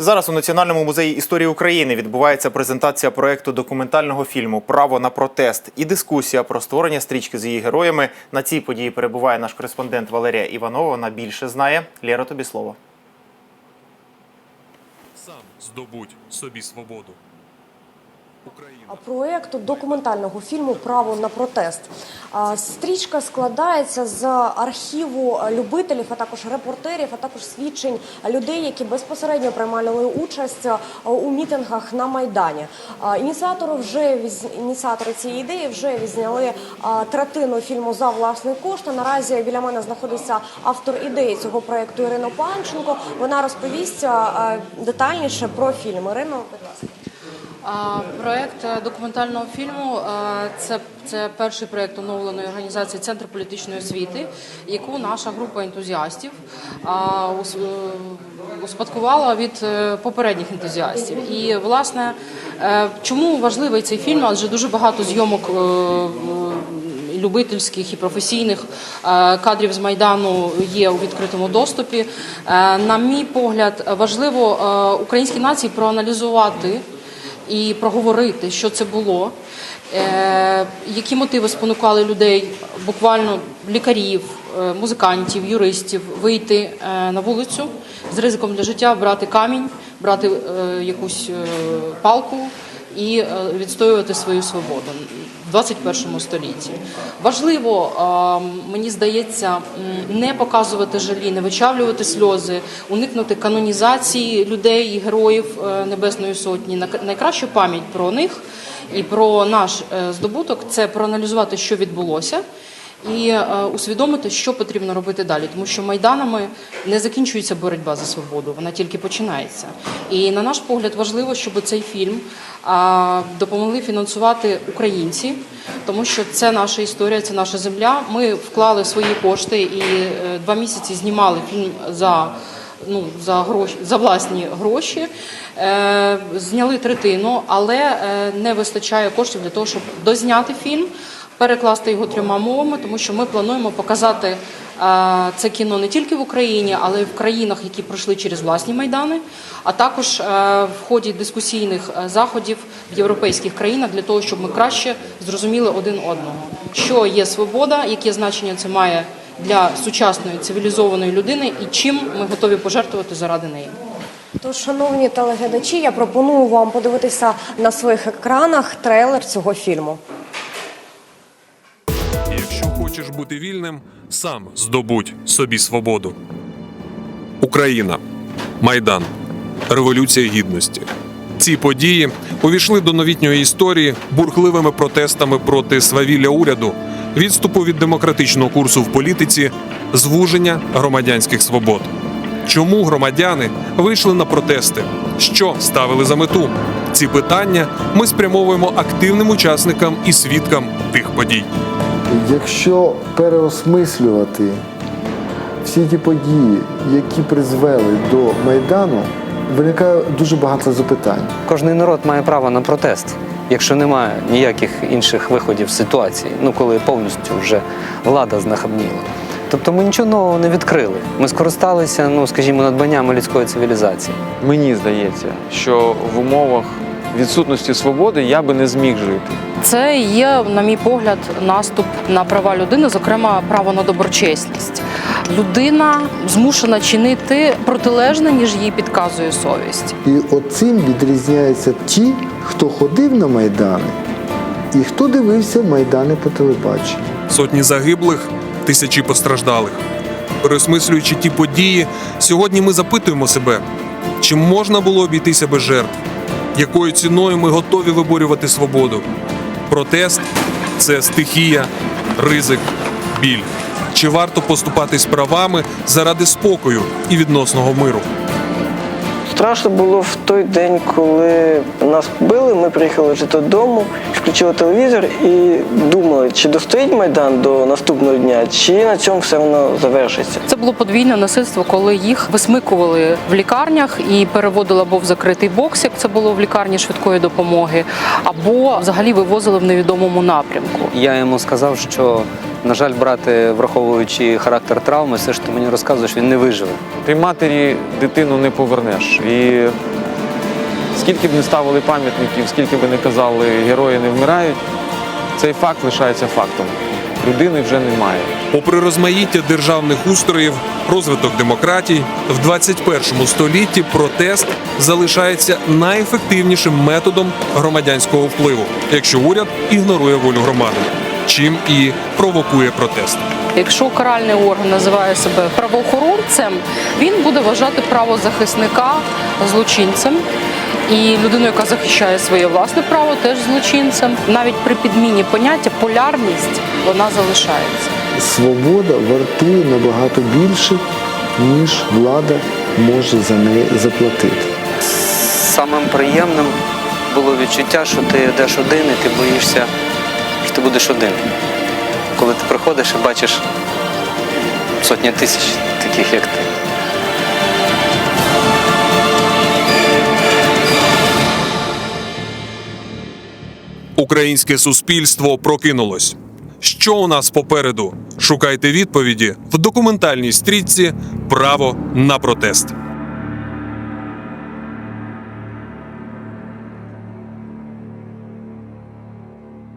Зараз у Національному музеї історії України відбувається презентація проекту документального фільму Право на протест і дискусія про створення стрічки з її героями. На цій події перебуває наш кореспондент Валерія Іванова. Вона більше знає. Лєра, тобі слово. Сам здобудь собі свободу. Україна. проєкту документального фільму Право на протест. Стрічка складається з архіву любителів, а також репортерів, а також свідчень людей, які безпосередньо приймали участь у мітингах на майдані. Ініціатори вже ініціатори цієї ідеї вже відзняли третину фільму за власний кошт. Наразі біля мене знаходиться автор ідеї цього проєкту Ірина Панченко. Вона розповість детальніше про фільм. Ірино, будь ласка. Проект е, документального фільму е, це, це перший проект оновленої організації Центр політичної освіти, яку наша група ентузіастів е, успадкувала від попередніх ентузіастів. І власне чому важливий цей фільм? Адже дуже багато зйомок. Любительських і професійних кадрів з майдану є у відкритому доступі. На мій погляд, важливо українській нації проаналізувати і проговорити, що це було, е, які мотиви спонукали людей, буквально лікарів, е, музикантів, юристів, вийти е, на вулицю з ризиком для життя, брати камінь, брати якусь палку і е, відстоювати свою свободу в 21 столітті. Важливо, е, мені здається, не показувати жалі, не вичавлювати сльози, уникнути канонізації людей і героїв е, Небесної Сотні. Найкраща пам'ять про них і про наш здобуток це проаналізувати, що відбулося. І е, усвідомити, що потрібно робити далі, тому що майданами не закінчується боротьба за свободу, вона тільки починається. І на наш погляд важливо, щоб цей фільм допомогли фінансувати українці, тому що це наша історія, це наша земля. Ми вклали свої кошти і е, два місяці знімали фільм за. Ну, за гроші за власні гроші е, зняли третину, але е, не вистачає коштів для того, щоб дозняти фільм, перекласти його трьома мовами, тому що ми плануємо показати е, це кіно не тільки в Україні, але й в країнах, які пройшли через власні майдани, а також е, в ході дискусійних е, заходів в європейських країнах для того, щоб ми краще зрозуміли один одного, що є свобода, яке значення це має для сучасної цивілізованої людини, і чим ми готові пожертвувати заради неї. Тож, шановні телеглядачі, я пропоную вам подивитися на своїх екранах трейлер цього фільму. Хочеш бути вільним, сам здобудь собі свободу. Україна, Майдан, Революція Гідності. Ці події увійшли до новітньої історії бурхливими протестами проти свавілля уряду, відступу від демократичного курсу в політиці, звуження громадянських свобод. Чому громадяни вийшли на протести? Що ставили за мету? Ці питання ми спрямовуємо активним учасникам і свідкам тих подій. Якщо переосмислювати всі ті події, які призвели до Майдану, виникає дуже багато запитань. Кожний народ має право на протест, якщо немає ніяких інших виходів з ситуації, ну коли повністю вже влада знахабніла. Тобто ми нічого нового не відкрили. Ми скористалися, ну скажімо, надбаннями людської цивілізації. Мені здається, що в умовах відсутності свободи я би не зміг жити. Це є, на мій погляд, наступ на права людини, зокрема право на доброчесність. Людина змушена чинити протилежне, ніж їй підказує совість. І от цим відрізняються ті, хто ходив на Майдани, і хто дивився Майдани по телебаченню. сотні загиблих, тисячі постраждалих. Переосмислюючи ті події, сьогодні ми запитуємо себе, чи можна було обійтися без жертв, якою ціною ми готові виборювати свободу. Протест це стихія, ризик, біль. Чи варто поступати з правами заради спокою і відносного миру? Страшно було в той день, коли нас били. Ми приїхали вже додому, включили телевізор і думали, чи достоїть майдан до наступного дня, чи на цьому все воно завершиться. Це було подвійне насильство, коли їх висмикували в лікарнях і переводили або в закритий бокс, як це було в лікарні швидкої допомоги, або взагалі вивозили в невідомому напрямку. Я йому сказав, що На жаль, брати, враховуючи характер травми, все ж ти мені розказуєш, він не виживе. Ти матері дитину не повернеш. І скільки б не ставили пам'ятників, скільки б не казали, герої не вмирають, цей факт лишається фактом. Людини вже немає. Попри розмаїття державних устроїв, розвиток демократій, в 21 столітті протест залишається найефективнішим методом громадянського впливу, якщо уряд ігнорує волю громади, чим і провокує протест. Якщо каральний орган називає себе правоохоронцем, він буде вважати правозахисника злочинцем. І людину, яка захищає своє власне право, теж злочинцем. Навіть при підміні поняття полярність вона залишається. Свобода вартує набагато більше, ніж влада може за неї заплатити. Самим приємним було відчуття, що ти йдеш один і ти боїшся, ти будеш один. Коли ти приходиш і бачиш сотні тисяч таких, як ти. Українське суспільство прокинулось. Що у нас попереду? Шукайте відповіді в документальній стрічці Право на протест.